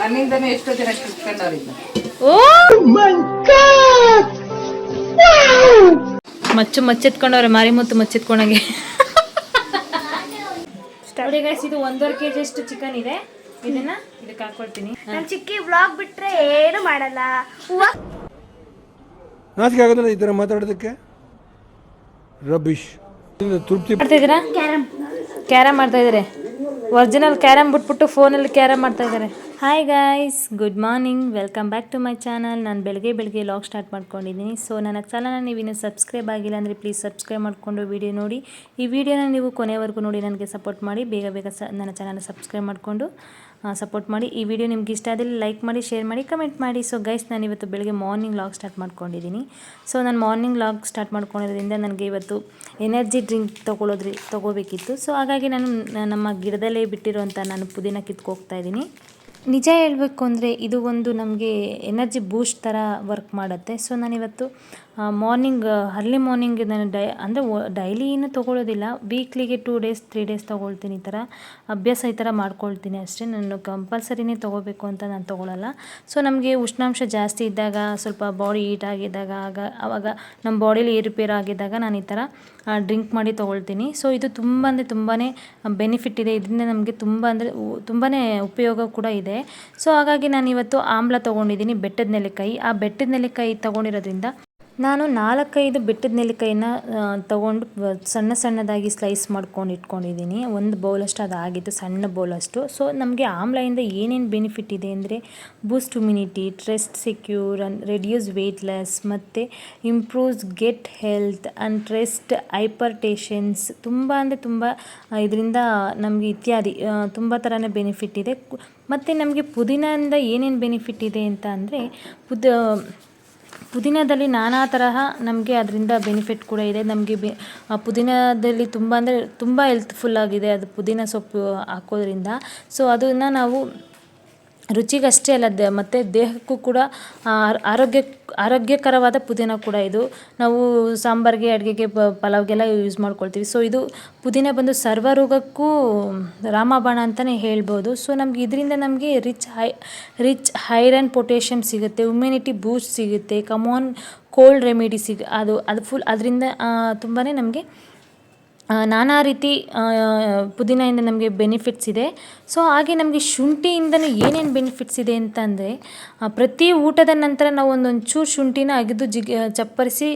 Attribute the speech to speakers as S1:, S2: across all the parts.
S1: ನನ್ನಿಂದನೂ ಎಷ್ಟೋ ಜನ
S2: ಮಚ್ಚು ಮಚ್ಚೆತ್ಕೊಂಡವ್ರೆ ಮಾರಿಮುತ್ತು ಮಚ್ಚೆತ್ಕೊಂಡಂಗೆ. ನೋಡಿ ಗೈಸ್ ಇದು ಒಂದೂವರೆ ಕೆ ಜಿ ಅಷ್ಟು ಚಿಕನ್ ಇದೆ. ಇದನ್ನ ಇದಕ್ಕೆ ಹಾಕೊಳ್ತೀನಿ.
S3: ನಾನು ಚಿಕ್ಕಿ ಬ್ಲಾಗ್ ಬಿಟ್ರೆ ಏನು ಮಾಡಲ್ಲ.
S4: ನಾಚಿಕೆ ಆಗೋದಿಲ್ಲ ಈ ಥರ ಮಾತಾಡೋದಕ್ಕೆ? ರಬೀಶ್ ತೃಪ್ತಿ
S2: ಮಾಡ್ತಾ ಇದ್ದೀರಾ? ಕ್ಯಾರಮ್ ಮಾಡ್ತಾ ಇದ್ದಾರೆ. ಒರಿಜಿನಲ್ ಕ್ಯಾರಮ್ ಬಿಟ್ಬಿಟ್ಟು ಫೋನಲ್ಲಿ ಕ್ಯಾರಮ್ ಮಾಡ್ತಾ ಇದ್ದಾರೆ. Hi guys good morning welcome back to my channel ನಾನು ಬೆಳಗ್ಗೆ ಬೆಳಗ್ಗೆ ಲಾಗ್ ಸ್ಟಾರ್ಟ್ ಮಾಡ್ಕೊಂಡಿದ್ದೀನಿ. ಸೊ ನನ್ನ ಚಾನಲ್ನ ನೀವು ಇನ್ನೂ ಸಬ್ಸ್ಕ್ರೈಬ್ ಆಗಿಲ್ಲ ಅಂದರೆ ಪ್ಲೀಸ್ ಸಬ್ಸ್ಕ್ರೈಬ್ ಮಾಡಿಕೊಂಡು ವಿಡಿಯೋ ನೋಡಿ. ಈ ವಿಡಿಯೋನ ನೀವು ಕೊನೆವರೆಗೂ ನೋಡಿ, ನನಗೆ ಸಪೋರ್ಟ್ ಮಾಡಿ. ಬೇಗ ಬೇಗ ಸ ನನ್ನ ಚಾನಲ್ನ ಸಬ್ಸ್ಕ್ರೈಬ್ ಮಾಡಿಕೊಂಡು. ಸಪೋರ್ಟ್ ಮಾಡಿ. ಈ ವಿಡಿಯೋ ನಿಮ್ಗೆ ಇಷ್ಟ ಆದಲ್ಲಿ ಲೈಕ್ ಮಾಡಿ ಶೇರ್ ಮಾಡಿ ಕಮೆಂಟ್ ಮಾಡಿ. ಸೊ ಗೈಸ್ ನಾನು ಇವತ್ತು ಬೆಳಗ್ಗೆ ಮಾರ್ನಿಂಗ್ ಲಾಗ್ ಸ್ಟಾರ್ಟ್ ಮಾಡ್ಕೊಂಡಿದ್ದೀನಿ ಸೊ ನಾನು ಮಾರ್ನಿಂಗ್ ಲಾಗ್ ಸ್ಟಾರ್ಟ್ ಮಾಡ್ಕೊಂಡಿರೋದ್ರಿಂದ ನನಗೆ ಇವತ್ತು ಎನರ್ಜಿ ಡ್ರಿಂಕ್ ತೊಗೊಳೋದ್ರಿ, ತೊಗೋಬೇಕಿತ್ತು. ಸೊ ಹಾಗಾಗಿ ನಾನು ನಮ್ಮ ಗಿಡದಲ್ಲೇ ಬಿಟ್ಟಿರೋಂಥ ನಾನು ಪುದೀನ ಕಿತ್ಕೋಗ್ತಾ ಇದ್ದೀನಿ ನಿಜ ಹೇಳಬೇಕು ಅಂದರೆ ಇದು ಒಂದು ನಮಗೆ ಎನರ್ಜಿ ಬೂಸ್ಟ್ ಥರ ವರ್ಕ್ ಮಾಡುತ್ತೆ. ಸೊ ನಾನಿವತ್ತು ಮಾರ್ನಿಂಗ್ ಅರ್ಲಿ ಮಾರ್ನಿಂಗ್ ನಾನು ಡೈ, ಅಂದರೆ ಡೈಲಿ ಏನು ತೊಗೊಳೋದಿಲ್ಲ ವೀಕ್ಲಿಗೆ ಟೂ ಡೇಸ್ ತ್ರೀ ಡೇಸ್ ತೊಗೊಳ್ತೀನಿ ಈ ಥರ. ಅಭ್ಯಾಸ ಈ ಥರ ಮಾಡ್ಕೊಳ್ತೀನಿ ಅಷ್ಟೇ. ನಾನು ಕಂಪಲ್ಸರಿನೇ ತೊಗೋಬೇಕು ಅಂತ ನಾನು ತೊಗೊಳಲ್ಲ. ಸೊ ನಮಗೆ ಉಷ್ಣಾಂಶ ಜಾಸ್ತಿ ಇದ್ದಾಗ, ಸ್ವಲ್ಪ ಬಾಡಿ ಹೀಟ್ ಆಗಿದ್ದಾಗ, ಆಗ ಆವಾಗ ನಮ್ಮ ಬಾಡಿಲಿ ಏರುಪೇರು ಆಗಿದ್ದಾಗ ನಾನು ಈ ಥರ ಡ್ರಿಂಕ್ ಮಾಡಿ ತೊಗೊಳ್ತೀನಿ. ಸೊ ಇದು ತುಂಬ ಅಂದರೆ ತುಂಬಾ ಬೆನಿಫಿಟ್ ಇದೆ. ಇದರಿಂದ ನಮಗೆ ತುಂಬ ಅಂದರೆ ತುಂಬಾ ಉಪಯೋಗ ಕೂಡ ಇದೆ. ಸೊ ಹಾಗಾಗಿ ನಾನು ಇವತ್ತು ಆಮ್ಲ ತೊಗೊಂಡಿದ್ದೀನಿ ಬೆಟ್ಟದ ನೆಲ್ಲಿಕಾಯಿ. ಆ ಬೆಟ್ಟದ ನೆಲ್ಲಿಕಾಯಿ ತೊಗೊಂಡಿರೋದ್ರಿಂದ ನಾನು ನಾಲ್ಕೈದು ಬಿಟ್ಟದ ನೆಲ್ಲಿಕಾಯಿನ ತೊಗೊಂಡು ಸಣ್ಣ ಸಣ್ಣದಾಗಿ ಸ್ಲೈಸ್ ಮಾಡ್ಕೊಂಡು ಇಟ್ಕೊಂಡಿದ್ದೀನಿ. ಒಂದು ಬೌಲಷ್ಟು ಅದಾಗಿತ್ತು ಸಣ್ಣ ಬೌಲಷ್ಟು ಸೊ ನಮಗೆ ಆಮ್ಲೆಯಿಂದ ಏನೇನು ಬೆನಿಫಿಟ್ ಇದೆ ಅಂದರೆ boost immunity treats secure and reduce weightless ಮತ್ತು improves gut health and treats hypertensions ತುಂಬ ಅಂದರೆ ತುಂಬ ಇದರಿಂದ ನಮಗೆ ಇತ್ಯಾದಿ ತುಂಬ ಥರನೇ ಬೆನಿಫಿಟ್ ಇದೆ. ಮತ್ತು ನಮಗೆ ಪುದೀನದಿಂದ ಏನೇನು ಬೆನಿಫಿಟ್ ಇದೆ ಅಂತ ಅಂದರೆ, ಪುದ ಪುದೀನದಲ್ಲಿ ನಾನಾ ತರಹ ನಮಗೆ ಅದರಿಂದ ಬೆನಿಫಿಟ್ ಕೂಡ ಇದೆ. ನಮಗೆ ಬೆ ಪುದೀನದಲ್ಲಿ ತುಂಬ ಅಂದರೆ ತುಂಬ ಹೆಲ್ತ್ಫುಲ್ ಆಗಿದೆ ಅದು ಪುದೀನ ಸೊಪ್ಪು ಹಾಕೋದ್ರಿಂದ. ಸೊ ಅದನ್ನು ನಾವು ರುಚಿಗಷ್ಟೇ ಅಲ್ಲ ಮತ್ತು ದೇಹಕ್ಕೂ ಕೂಡ ಆರೋಗ್ಯ, ಆರೋಗ್ಯಕರವಾದ ಪುದೀನ ಕೂಡ ಇದು. ನಾವು ಸಾಂಬಾರಿಗೆ, ಅಡುಗೆಗೆ ಪಲಾವ್ಗೆಲ್ಲ ಯೂಸ್ ಮಾಡ್ಕೊಳ್ತೀವಿ. ಸೊ ಇದು ಪುದೀನ ಬಂದು ಸರ್ವರೋಗಕ್ಕೂ ರಾಮಬಾಣ ಅಂತಲೇ ಹೇಳ್ಬೋದು. ಸೊ ನಮ್ಗೆ ಇದರಿಂದ ನಮಗೆ rich high rich high iron potassium ಸಿಗುತ್ತೆ ಇಮ್ಯುನಿಟಿ ಬೂಸ್ಟ್ ಸಿಗುತ್ತೆ ಕಮಾನ್ ಕೋಲ್ಡ್ ರೆಮಿಡಿ ಸಿಗ, ಅದು ಅದು ಫುಲ್ ಅದರಿಂದ ತುಂಬಾ ನಮಗೆ ನಾನಾ ರೀತಿ ಪುದೀನಿಂದ ನಮಗೆ ಬೆನಿಫಿಟ್ಸ್ ಇದೆ. ಸೊ ಹಾಗೆ ನಮಗೆ ಶುಂಠಿಯಿಂದನೂ ಏನೇನು ಬೆನಿಫಿಟ್ಸ್ ಇದೆ ಅಂತಂದರೆ ಪ್ರತಿ ಊಟದ ನಂತರ ನಾವು ಒಂದೊಂದು ಚೂರು ಶುಂಠಿನ ಅಗೆದು ಜಿಗ್, ಚಪ್ಪರಿಸಿ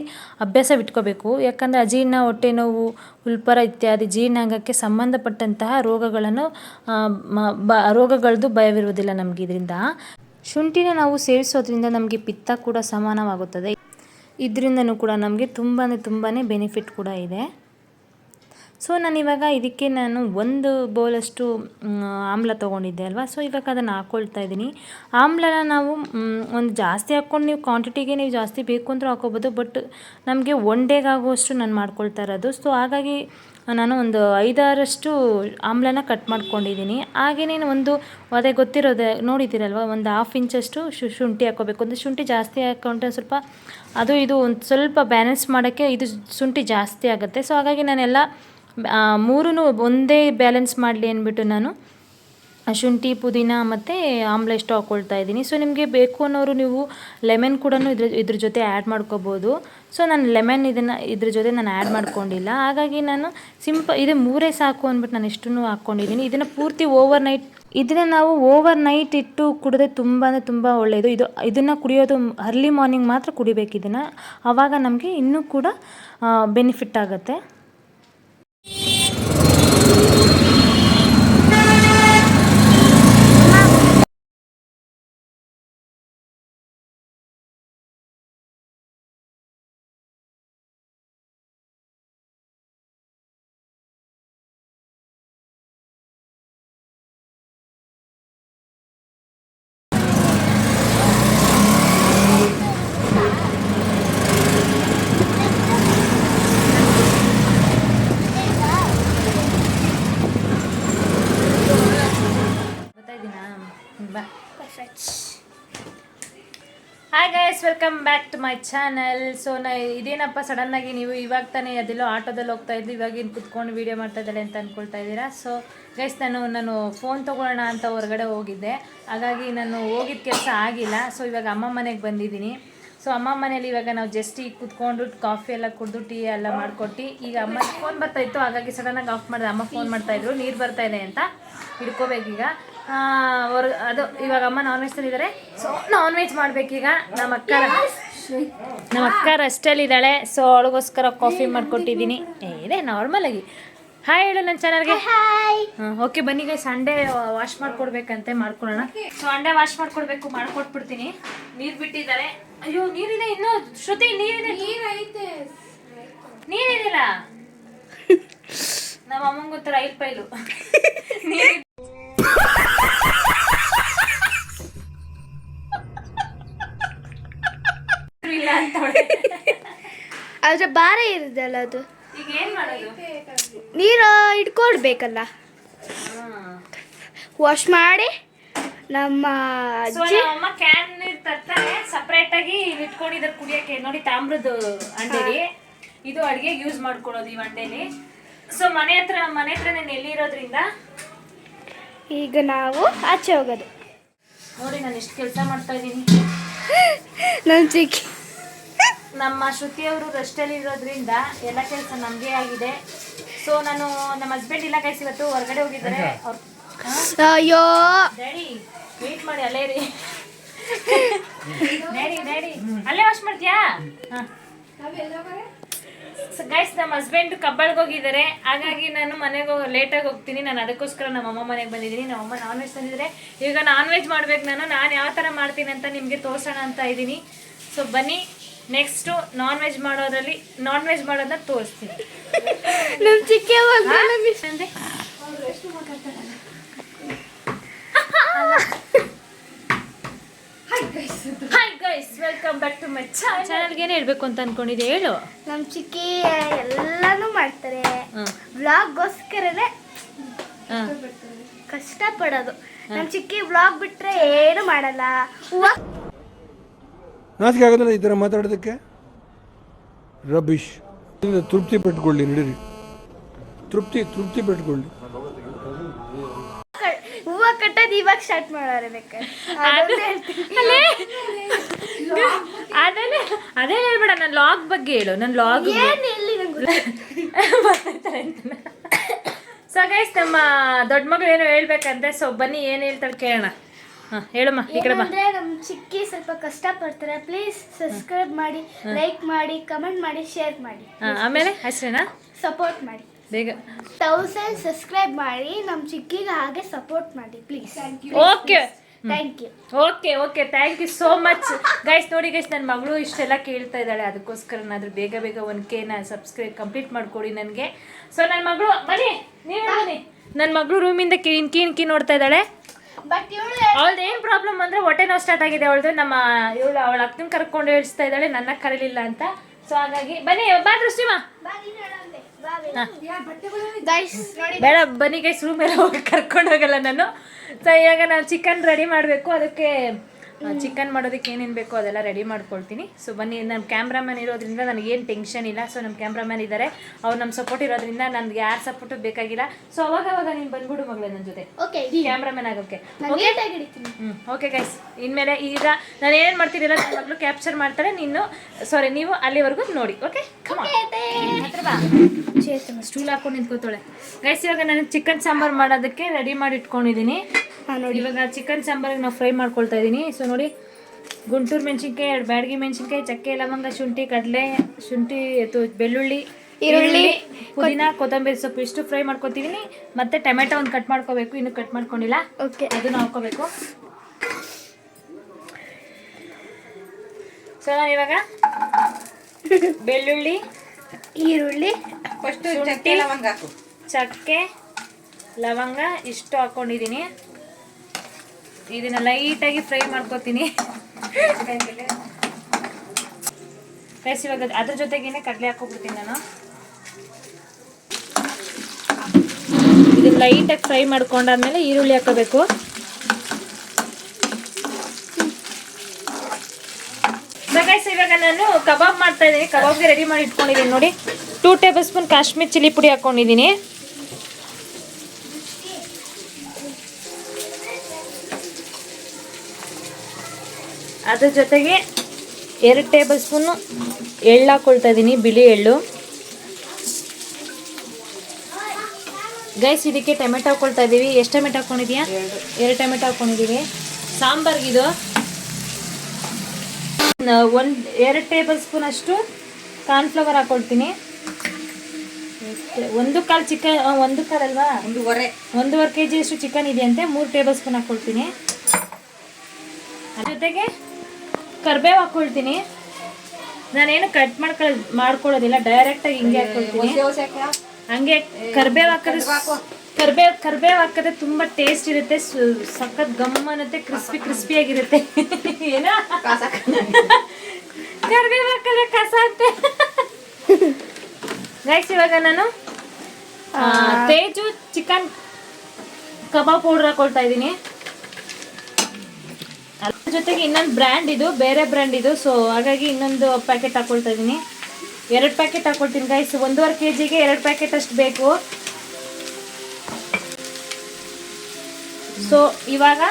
S2: ಅಭ್ಯಾಸವಿಟ್ಕೋಬೇಕು ಯಾಕಂದರೆ, ಅಜೀರ್ಣ, ಹೊಟ್ಟೆ ನೋವು, ಉಲ್ಪರ ಇತ್ಯಾದಿ ಜೀರ್ಣಾಂಗಕ್ಕೆ ಸಂಬಂಧಪಟ್ಟಂತಹ ರೋಗಗಳನ್ನು ಬ ರೋಗಗಳದ್ದು ಭಯವಿರುವುದಿಲ್ಲ ನಮಗೆ ಇದರಿಂದ. ಶುಂಠಿನ ನಾವು ಸೇವಿಸೋದ್ರಿಂದ ನಮಗೆ ಪಿತ್ತ ಕೂಡ ಸಮಾನವಾಗುತ್ತದೆ. ಇದರಿಂದನೂ ಕೂಡ ನಮಗೆ ತುಂಬಾ ತುಂಬಾ ಬೆನಿಫಿಟ್ ಕೂಡ ಇದೆ. ಸೊ ನಾನು ಇವಾಗ ಇದಕ್ಕೆ ನಾನು ಒಂದು ಬೌಲಷ್ಟು ಆಮ್ಲ ತೊಗೊಂಡಿದ್ದೆ ಅಲ್ವಾ? ಸೊ ಇವಾಗ ಅದನ್ನು ಹಾಕ್ಕೊಳ್ತಾ ಇದ್ದೀನಿ. ಆಮ್ಲನ ನಾವು ಒಂದು ಜಾಸ್ತಿ ಹಾಕ್ಕೊಂಡು ನೀವು ಕ್ವಾಂಟಿಟಿಗೆ ನೀವು ಜಾಸ್ತಿ ಬೇಕು ಅಂದರೂ ಹಾಕೋಬೋದು ಬಟ್ ನಮಗೆ ಒನ್ ಡೇಗಾಗುವಷ್ಟು ನಾನು ಮಾಡ್ಕೊಳ್ತಾ ಇರೋದು. ಸೊ ಹಾಗಾಗಿ ನಾನು ಒಂದು ಐದಾರಷ್ಟು ಆಮ್ಲನ ಕಟ್ ಮಾಡ್ಕೊಂಡಿದ್ದೀನಿ. ಹಾಗೆಯೇ ಒಂದು, ಅದೇ ಗೊತ್ತಿರೋದೆ, ನೋಡಿದ್ದೀರಲ್ವ? ಒಂದು ಹಾಫ್ ಇಂಚಷ್ಟು ಶು, ಶುಂಠಿ ಹಾಕೋಬೇಕು ಅಂದರೆ ಶುಂಠಿ ಜಾಸ್ತಿ ಹಾಕೊಂಡ್ರೆ ಸ್ವಲ್ಪ ಅದು ಇದು ಒಂದು ಸ್ವಲ್ಪ ಬ್ಯಾಲೆನ್ಸ್ ಮಾಡೋಕ್ಕೆ ಇದು ಶುಂಠಿ ಜಾಸ್ತಿ ಆಗುತ್ತೆ. ಸೊ ಹಾಗಾಗಿ ನಾನೆಲ್ಲ ಮೂರೂ ಒಂದೇ ಬ್ಯಾಲೆನ್ಸ್ ಮಾಡಲಿ ಅಂದ್ಬಿಟ್ಟು ನಾನು ಶುಂಠಿ ಪುದೀನ ಮತ್ತು ಆಮ್ಲ ಎಷ್ಟು ಹಾಕ್ಕೊಳ್ತಾ ಇದ್ದೀನಿ. ಸೊ ನಿಮಗೆ ಬೇಕು ಅನ್ನೋರು ನೀವು ಲೆಮನ್ ಕೂಡ ಇದ್ರ ಇದ್ರ ಜೊತೆ ಆ್ಯಡ್ ಮಾಡ್ಕೋಬೋದು. ಸೊ ನಾನು ಲೆಮನ್ ಇದನ್ನು, ಇದ್ರ ಜೊತೆ ನಾನು ಆ್ಯಡ್ ಮಾಡ್ಕೊಂಡಿಲ್ಲ. ಹಾಗಾಗಿ ನಾನು ಸಿಂಪ ಇದು ಮೂರೇ ಸಾಕು ಅಂದ್ಬಿಟ್ಟು ನಾನು ಇಷ್ಟನ್ನು ಹಾಕ್ಕೊಂಡಿದ್ದೀನಿ. ಇದನ್ನು ಪೂರ್ತಿ ಓವರ್ ನೈಟ್ ಇದನ್ನು ನಾವು ಓವರ್ ನೈಟ್ ಇಟ್ಟು ಕುಡಿದ್ರೆ ತುಂಬ ಅಂದರೆ ತುಂಬ ಒಳ್ಳೆಯದು ಇದು, ಇದನ್ನು ಕುಡಿಯೋದು ಅರ್ಲಿ ಮಾರ್ನಿಂಗ್ ಮಾತ್ರ ಕುಡಿಬೇಕು ಇದನ್ನು. ಆವಾಗ ನಮಗೆ ಇನ್ನೂ ಕೂಡ ಬೆನಿಫಿಟ್ ಆಗುತ್ತೆ. Thank you. Welcome back to my channel so ನಾ ಇದೇನಪ್ಪ ಸಡನ್ನಾಗಿ ನೀವು ಇವಾಗ ತಾನೇ ಅದೆಲ್ಲೋ ಆಟೋದಲ್ಲಿ ಹೋಗ್ತಾ ಇದ್ದು ಇವಾಗ ಇನ್ನು ಕುತ್ಕೊಂಡು ವೀಡಿಯೋ ಮಾಡ್ತಾ ಇದ್ದಾಳೆ ಅಂತ ಅಂದ್ಕೊಳ್ತಾ ಇದ್ದೀರಾ? ಸೊ ಗೈಸ್ ನಾನು ನಾನು ಫೋನ್ ತೊಗೊಳ್ಳೋಣ ಅಂತ ಹೊರಗಡೆ ಹೋಗಿದ್ದೆ. ಹಾಗಾಗಿ ನಾನು ಹೋಗಿದ್ದ ಕೆಲಸ ಆಗಿಲ್ಲ. ಸೊ ಇವಾಗ ಅಮ್ಮ ಮನೆಗೆ ಬಂದಿದ್ದೀನಿ. ಸೊ ಅಮ್ಮ ಮನೇಲಿ ಇವಾಗ ನಾವು ಜಸ್ಟ್ ಈಗ ಕುತ್ಕೊಂಡು ಕಾಫಿ ಎಲ್ಲ ಕುಡಿದು ಟೀ ಎಲ್ಲ ಮಾಡ್ಕೊಟ್ಟು, ಈಗ ಅಮ್ಮ ಫೋನ್ ಬರ್ತಾ ಇತ್ತು. ಹಾಗಾಗಿ ಸಡನ್ನಾಗಿ ಆಫ್ ಮಾಡಿದೆ. ಅಮ್ಮ ಫೋನ್ ಮಾಡ್ತಾಯಿದ್ರು ನೀರು ಬರ್ತಾಯಿದೆ ಅಂತ ಹಿಡ್ಕೋಬೇಕೀಗ ಹೊರ ಅದು ಇವಾಗ ಅಮ್ಮ ನಾನ್ ವೆಜ್ ತಂದಿದ್ದಾರೆ ಸೊ ನಾನ್ ವೆಜ್ ಮಾಡ್ಬೇಕೀಗ. ನಮ್ಮ ಅಕ್ಕ ನಮ್ಮ ಅಕ್ಕ ರೆಸ್ಟಲ್ಲಿದ್ದಾಳೆ ಸೊ ಅವಳಿಗೋಸ್ಕರ ಕಾಫಿ ಮಾಡ್ಕೊಟ್ಟಿದ್ದೀನಿ. ಇದೆ ನಾರ್ಮಲ್ ಆಗಿ. ಹಾಯ್ ಹೇಳು ನನ್ನ ಚಾನಲ್ಗೆ
S3: ಹಾಯ್
S2: ಓಕೆ ಬನ್ನಿ ಗೈ ಸಂಡೇ ವಾಶ್ ಮಾಡ್ಕೊಡ್ಬೇಕಂತೆ ಮಾಡ್ಕೊಳ್ಳೋಣ. ಸೊ ಅಂಡೆ ವಾಶ್ ಮಾಡ್ಕೊಡ್ಬೇಕು ಮಾಡ್ಕೊಟ್ಬಿಡ್ತೀನಿ. ನೀರು ಬಿಟ್ಟಿದ್ದಾರೆ. ಅಯ್ಯೋ ನೀರಿದೆ ಇನ್ನು. ಶ್ರುತಿ ನೀರಿದೆ. ನೀರಿದಿಲ್ಲ ನಮ್ಮ ಅಮ್ಮಂಗೊಂಥರ ರೈಲ್ ಪೈಲು. ನೀರಿದೆ ಇಲ್ಲ ಅಂತ
S3: ಆದ್ರೆ ಭಾರ ಇರುದಲ್ಲ ಅದು?
S2: ಈಗ ಏನ್ ಮಾಡೋದು?
S3: ನೀರು ಇಟ್ಕೊಡ್ಬೇಕಲ್ಲ ವಾಶ್ ಮಾಡಿ ನಮ್ಮ ಅಜ್ಜಿ
S2: ಅಮ್ಮ ಕ್ಯಾನ್ ನೀರ್ ತರ್ತಾರೆ ಸಪ್ರೇಟ್ ಆಗಿ ಇಲ್ಲಿ ಇಟ್ಕೊಂಡಿದ್ದಾರೆ ಕುಡಿಯಕ್ಕೆ. ನೋಡಿ ತಾಮ್ರದ್ದು ಅಂಡೇಲಿ ಇದು ಅಡಿಗೆ ಯೂಸ್ ಮಾಡ್ಕೊಳ್ಳೋದು ಈ ಅಂಡೇಲಿ ಸೊ ಮನೆ ಹತ್ರ ಮನೆ ಹತ್ರ ನೆಲ್ಲಿ ಇರೋದ್ರಿಂದ
S3: ಈಗ ನಾವು ಆಚೆ ಹೋಗೋದು.
S2: ನೋಡಿ ನಾನು ಎಷ್ಟು ಕೆಲಸ ಮಾಡ್ತಾ ಇದ್ದೀನಿ
S3: ನನ್ನ ಚಿಕ್ಕಿ
S2: ನಮ್ಮ ಶ್ರುತಿಯವರು ರೆಸ್ಟಲ್ಲಿ ಇರೋದ್ರಿಂದ ಎಲ್ಲ ಕೆಲಸ ನಮಗೆ ಆಗಿದೆ. ಸೊ ನಾನು ನಮ್ಮ ಹಸ್ಬೆಂಡ್ ಇಲ್ಲ ಕೈಸಿ ಇವತ್ತು ಹೊರಗಡೆ ಹೋಗಿದ್ದಾರೆ.
S3: ಅಯ್ಯೋ!
S2: ಡ್ಯಾಡಿ ವೇಟ್ ಮಾಡಿ ಅಲ್ಲೇ ರೀ ಡ್ಯಾಡಿ ಡ್ಯಾಡಿ ಅಲ್ಲೇ ವಾಶ್ ಮಾಡ್ತೀಯಾ? ಗೈಸ್ ನಮ್ಮ ಹಸ್ಬೆಂಡ್ ಕಬ್ಬಾಳ್ಗೆ ಹೋಗಿದ್ದಾರೆ. ಹಾಗಾಗಿ ನಾನು ಮನೆಗೆ ಹೋಗಿ ಲೇಟಾಗಿ ಹೋಗ್ತೀನಿ. ನಾನು ಅದಕ್ಕೋಸ್ಕರ ನಮ್ಮ ಅಮ್ಮ ಮನೆಗೆ ಬಂದಿದ್ದೀನಿ. ನಮ್ಮ ಅಮ್ಮ ನಾನ್ ವೆಜ್ ತಂದಿದ್ರೆ ಈಗ ನಾನ್ ವೆಜ್ ಮಾಡ್ಬೇಕು ನಾನು. ನಾನು ಯಾವ ಥರ ಮಾಡ್ತೀನಿ ಅಂತ ನಿಮಗೆ ತೋರಿಸೋಣ ಅಂತ ಇದ್ದೀನಿ. ಸೊ ಬನ್ನಿ. ನೆಕ್ಸ್ಟು ನಾನ್ ವೆಜ್ ಮಾಡೋದ್ರಲ್ಲಿ ನಾನ್ ವೆಜ್ ಮಾಡೋದನ್ನ ತೋರಿಸ್ತೀನಿ.
S3: ನಮ್ಮ ಚಿಕ್ಕಿ
S2: hi guys welcome back to my channel ಚಾನಲ್ಗೆ ಏನು ಹೇಳ್ಬೇಕು ಅಂತ ಅನ್ಕೊಂಡಿದ್ದೆ ಹೇಳು.
S3: ನಮ್ಮ ಚಿಕ್ಕಿ ಎಲ್ಲಾನು ಮಾಡ್ತಾರೆ.
S2: ಹಾಂ.
S3: ಕಷ್ಟಪಡೋದು. ನಮ್ಮ ಚಿಕ್ಕಿ ವ್ಲಾಗ್ ಬಿಟ್ರೆ ಏನು ಮಾಡಲ್ಲ. ಹೂವ
S4: ನಾಚಿಕೆ ಆಗೋದಿಲ್ಲ ಈ ಥರ ಮಾತಾಡೋದಕ್ಕೆ? ರಬೀಶ್ ತೃಪ್ತಿ ಪಟ್ಕೊಳ್ಳಿ ನಡೀರಿ. ತೃಪ್ತಿ ತೃಪ್ತಿ ಪಟ್ಕೊಳ್ಳಿ.
S3: ಹೂವ ಕಟ್ಟೋದು ಇವಾಗ ಸ್ಟಾರ್ಟ್ ಮಾಡೋರೆ ಬೇಕಾದ್ರೆ. ಅದೊಂದು ಹೇಳ್ತೀನಿ.
S2: ಅದೇನೆ ಅದೇ ಹೇಳ್ಬೇಡ ನನ್ನ ಲಾಗ್ ಬಗ್ಗೆ ಹೇಳು ನನ್ನ ಲಾಗ್
S3: ಏನ್ ಇಲ್ಲಿ ನಂಗೆ
S2: ಸೊ ಗೈಸ್ ನಮ್ಮ ದೊಡ್ಡ ಮಗಳು ಏನೋ ಹೇಳ್ಬೇಕಂತೆ ಸೊ ಬನ್ನಿ ಏನು ಹೇಳ್ತಾಳೆ ಕೇಳೋಣ. ಹಾಂ ಹೇಳಮ್ಮ ಈ ಕಡೆ ಬಾ.
S3: ಏನಂದ್ರೆ ನಮ್ಮ ಚಿಕ್ಕಿ ಸ್ವಲ್ಪ ಕಷ್ಟ ಪಡ್ತಾರೆ ಪ್ಲೀಸ್ ಸಬ್ಸ್ಕ್ರೈಬ್ ಮಾಡಿ ಲೈಕ್ ಮಾಡಿ ಕಮೆಂಟ್ ಮಾಡಿ ಶೇರ್ ಮಾಡಿ.
S2: ಹಾಂ ಆಮೇಲೆ ಅಷ್ಟೇನಾ
S3: ಸಪೋರ್ಟ್ ಮಾಡಿ.
S2: ಬೇಗ.
S3: ತೌಸಂಡ್ ಸಬ್ಸ್ಕ್ರೈಬ್ ಮಾಡಿ ನಮ್ ಚಿಕ್ಕಿಗೆ ಹಾಗೆ ಸಪೋರ್ಟ್ ಮಾಡಿ please
S2: okay
S3: thank you
S2: okay okay thank you so much guys ನೋಡಿ ಗೈಸ್ ನನ್ನ ಮಗಳು ಇಷ್ಟೆಲ್ಲ ಕೇಳ್ತಾ ಇದ್ದಾಳೆ. ಅದಕ್ಕೋಸ್ಕರ ನಾದ್ರು ಬೇಗ ಬೇಗ ಒನ್ ಕೆನ ಸಬ್ಸ್ಕ್ರೈಬ್ ಕಂಪ್ಲೀಟ್ ಮಾಡ್ಕೊಡಿ ನನಗೆ. ಸೊ ನನ್ನ ಮಗಳು ಬನ್ನಿ ನೀವೇ ಬನ್ನಿ. ನನ್ನ ಮಗಳು ರೂಮಿಂದ ಕಿಣ್ಕಿ ಇಣ್ಕಿ ಕಿ ನೋಡ್ತಾ ಇದ್ದಾಳೆ.
S3: ಬಟ್ ಇವಳು
S2: ಅವಳ್ದು ಏನು ಪ್ರಾಬ್ಲಮ್ ಅಂದರೆ ಹೊಟ್ಟೆ ನೋವು ಸ್ಟಾರ್ಟ್ ಆಗಿದೆ. ಅವಳದು ನಮ್ಮ ಇವಳು ಅವಳ ಅಕ್ಕನ ಕರ್ಕೊಂಡು ಹೇಳ್ಸ್ತಾ ಇದ್ದಾಳೆ ನನ್ನ ಕರೀಲಿಲ್ಲ ಅಂತ. ಸೊ ಹಾಗಾಗಿ ಬನ್ನಿ ಬಾ ದೃಷ್ಟಿಮ. ಬೇಡ ಬನ್ನಿ ಗೈಸ್ ರೂಮ್ ಎಲ್ಲ ಹೋಗಿ ಕರ್ಕೊಂಡು ಹೋಗಲ್ಲ ನಾನು. ಸೊ ಇವಾಗ ನಾವು ಚಿಕನ್ ರೆಡಿ ಮಾಡಬೇಕು. ಅದಕ್ಕೆ ಚಿಕನ್ ಮಾಡೋದಕ್ಕೆ ಏನೇನು ಬೇಕೋ ಅದೆಲ್ಲ ರೆಡಿ ಮಾಡ್ಕೊಳ್ತೀನಿ. ಸೊ ಬನ್ನಿ ನಮ್ಮ ಕ್ಯಾಮ್ರಾಮನ್ ಇರೋದ್ರಿಂದ ನನಗೇನು ಟೆನ್ಷನ್ ಇಲ್ಲ. ಸೊ ನಮ್ಮ ಕ್ಯಾಮ್ರಾಮನ್ ಇದ್ದಾರೆ ಅವ್ರು ನಮ್ಮ ಸಪೋರ್ಟ್ ಇರೋದ್ರಿಂದ ನನಗೆ ಯಾರು ಸಪೋರ್ಟು ಬೇಕಾಗಿಲ್ಲ. ಸೊ ಅವಾಗ ಅವಾಗ ನೀನು ಬಂದ್ಬಿಡು ಮಗಳೇ ನನ್ನ ಜೊತೆ.
S3: ಓಕೆ
S2: ಕ್ಯಾಮ್ರಾಮನ್
S3: ಹಿಡಿತೀನಿ
S2: ಹ್ಞೂ ಓಕೆ ಗೈಸ್ ಇನ್ಮೇಲೆ ಈಗ ನಾನು ಏನು ಮಾಡ್ತಿದ್ದೀರ ನನ್ನ ಮಗಳು ಕ್ಯಾಪ್ಚರ್ ಮಾಡ್ತಾರೆ. ನೀನು ಸಾರಿ ನೀವು ಅಲ್ಲಿವರೆಗೂ ನೋಡಿ ಓಕೆ ಸ್ಟೂಲ್ ಹಾಕೊಂಡು ನಿಂತ್ಕೋತಾಳೆ. ಗೈಸ್ ಇವಾಗ ನಾನು ಚಿಕನ್ ಸಾಂಬಾರ್ ಮಾಡೋದಕ್ಕೆ ರೆಡಿ ಮಾಡಿ ಇಟ್ಕೊಂಡಿದ್ದೀನಿ.
S3: ಹಾಂ ನೋಡಿ.
S2: ಇವಾಗ ಚಿಕನ್ ಸಾಂಬಾರಿಗೆ ನಾವು ಫ್ರೈ ಮಾಡ್ಕೊಳ್ತಾ ಇದ್ದೀನಿ ಸೊ ನೋಡಿ ಗುಂಟೂರು ಮೆಣಸಿನ್ಕಾಯಿ ಎರಡು ಬ್ಯಾಡಗಿ ಮೆಣಸಿನ್ಕಾಯಿ ಚಕ್ಕೆ ಲವಂಗ ಶುಂಠಿ ಕಡಲೆ ಶುಂಠಿ ಅಥವಾ ಬೆಳ್ಳುಳ್ಳಿ
S3: ಈರುಳ್ಳಿ,
S2: ಪುದೀನ ಕೊತ್ತಂಬರಿ ಸೊಪ್ಪು ಇಷ್ಟು ಫ್ರೈ ಮಾಡ್ಕೊತಿದ್ದೀನಿ ಮತ್ತೆ ಟೊಮೆಟೊ ಒಂದು ಕಟ್ ಮಾಡ್ಕೋಬೇಕು. ಇನ್ನು ಕಟ್ ಮಾಡ್ಕೊಂಡಿಲ್ಲ.
S3: ಓಕೆ.
S2: ಅದನ್ನ ಹಾಕೋಬೇಕು. ಸೊ ನಾನು ಇವಾಗ ಬೆಳ್ಳುಳ್ಳಿ
S3: ಈರುಳ್ಳಿ
S1: ಫಸ್ಟ್ ಚಕ್ಕೆ ಲವಂಗ ಹಾಕು.
S2: ಚಕ್ಕೆ ಲವಂಗ ಇಷ್ಟು ಹಾಕೊಂಡಿದ್ದೀನಿ ಇದನ್ನ ಲೈಟಾಗಿ ಫ್ರೈ ಮಾಡ್ಕೊತೀನಿ. ಫ್ರೆಶ್ ಇವಾಗ ಅದ್ರ ಜೊತೆಗೇನೆ ಕಡಲೆ ಹಾಕೋಬಿಡ್ತೀನಿ ನಾನು. ಇದನ್ನ ಲೈಟಾಗಿ ಫ್ರೈ ಮಾಡ್ಕೊಂಡಾದ್ಮೇಲೆ ಈರುಳ್ಳಿ ಹಾಕೋಬೇಕು. ಇವಾಗ ನಾನು ಕಬಾಬ್ ಮಾಡ್ತಾ ಇದ್ದೀನಿ. ಕಬಾಬ್ಗೆ ರೆಡಿ ಮಾಡಿ ಇಟ್ಕೊಂಡಿದ್ದೀನಿ. ನೋಡಿ two tablespoon Kashmir chilli ಪುಡಿ ಹಾಕೊಂಡಿದ್ದೀನಿ. ಅದ್ರ ಜೊತೆಗೆ ಎರಡು ಟೇಬಲ್ ಸ್ಪೂನು ಎಳ್ಳು ಹಾಕೊಳ್ತಾ ಇದ್ದೀನಿ ಬಿಳಿ ಎಳ್ಳು. ಗೈಸ್ ಇದಕ್ಕೆ ಟೊಮೆಟೊ ಹಾಕೊಳ್ತಾ ಇದ್ದೀವಿ ಎಷ್ಟು ಟೊಮೆಟೊ ಹಾಕೊಂಡಿದ್ಯಾ? ಎರಡು ಟೊಮೆಟೊ ಹಾಕೊಂಡಿದ್ದೀವಿ ಸಾಂಬಾರ್ಗಿದು ಒಂದು ಎರಡು ಟೇಬಲ್ ಸ್ಪೂನ್ ಅಷ್ಟು ಕಾರ್ನ್ಫ್ಲವರ್ ಹಾಕೊಳ್ತೀನಿ. ಎಷ್ಟು? ಒಂದು ಕಾಲು ಚಿಕನ್ ಒಂದು ಕಾಲು ಅಲ್ವಾ?
S1: ಒಂದೂವರೆ
S2: ಒಂದೂವರೆ ಕೆ ಜಿ ಅಷ್ಟು ಚಿಕನ್ ಇದೆಯಂತೆ. ಮೂರು ಟೇಬಲ್ ಸ್ಪೂನ್ ಹಾಕ್ಕೊಳ್ತೀನಿ ಅದ್ರ ಜೊತೆಗೆ ಕರ್ಬೇವು ಹಾಕೊಳ್ತೀನಿ. ನಾನೇನು ಕಟ್ ಮಾಡ್ಕೊಳ್ ಮಾಡ್ಕೊಳ್ಳೋದಿಲ್ಲ ಡೈರೆಕ್ಟಾಗಿ ಹಿಂಗೆ
S1: ಹಾಕೊಳ್ತೀನಿ?
S2: ಹಂಗೆ ಕರ್ಬೇವು ಹಾಕಿದ್ರೆ ಕರ್ಬೇವು ಕರ್ಬೇವು ಹಾಕಿದ್ರೆ ತುಂಬಾ ಟೇಸ್ಟ್ ಇರುತ್ತೆ ಸಖತ್ ಗಮ್ ಅನ್ನತ್ತೆ ಕ್ರಿಸ್ಪಿ ಕ್ರಿಸ್ಪಿ ಆಗಿರುತ್ತೆ. ಏನೋ. ಕರ್ಬೇವು ಹಾಕಿದ್ರೆ ಕಸ ಅಂತೆ ನೆಕ್ಸ್ಟ್ ಇವಾಗ ನಾನು ತೇಜು ಚಿಕನ್ ಕಬಾಬ್ ಪೌಡರ್ ಹಾಕೊಳ್ತಾ ಇದ್ದೀನಿ. ಅದ್ರ ಜೊತೆಗೆ ಇನ್ನೊಂದು ಬ್ರ್ಯಾಂಡ್ ಇದು ಬೇರೆ ಬ್ರ್ಯಾಂಡ್ ಇದು. ಸೊ ಹಾಗಾಗಿ ಇನ್ನೊಂದು ಪ್ಯಾಕೆಟ್ ಹಾಕೊಳ್ತಾ ಇದ್ದೀನಿ ಎರಡು ಪ್ಯಾಕೆಟ್ ಹಾಕೊಳ್ತೀನಿ ಗೈಸ್ ಒಂದೂವರೆ ಕೆ ಜಿಗೆ ಎರಡು ಪ್ಯಾಕೆಟ್ ಅಷ್ಟು ಬೇಕು. ಸೊ ಇವಾಗ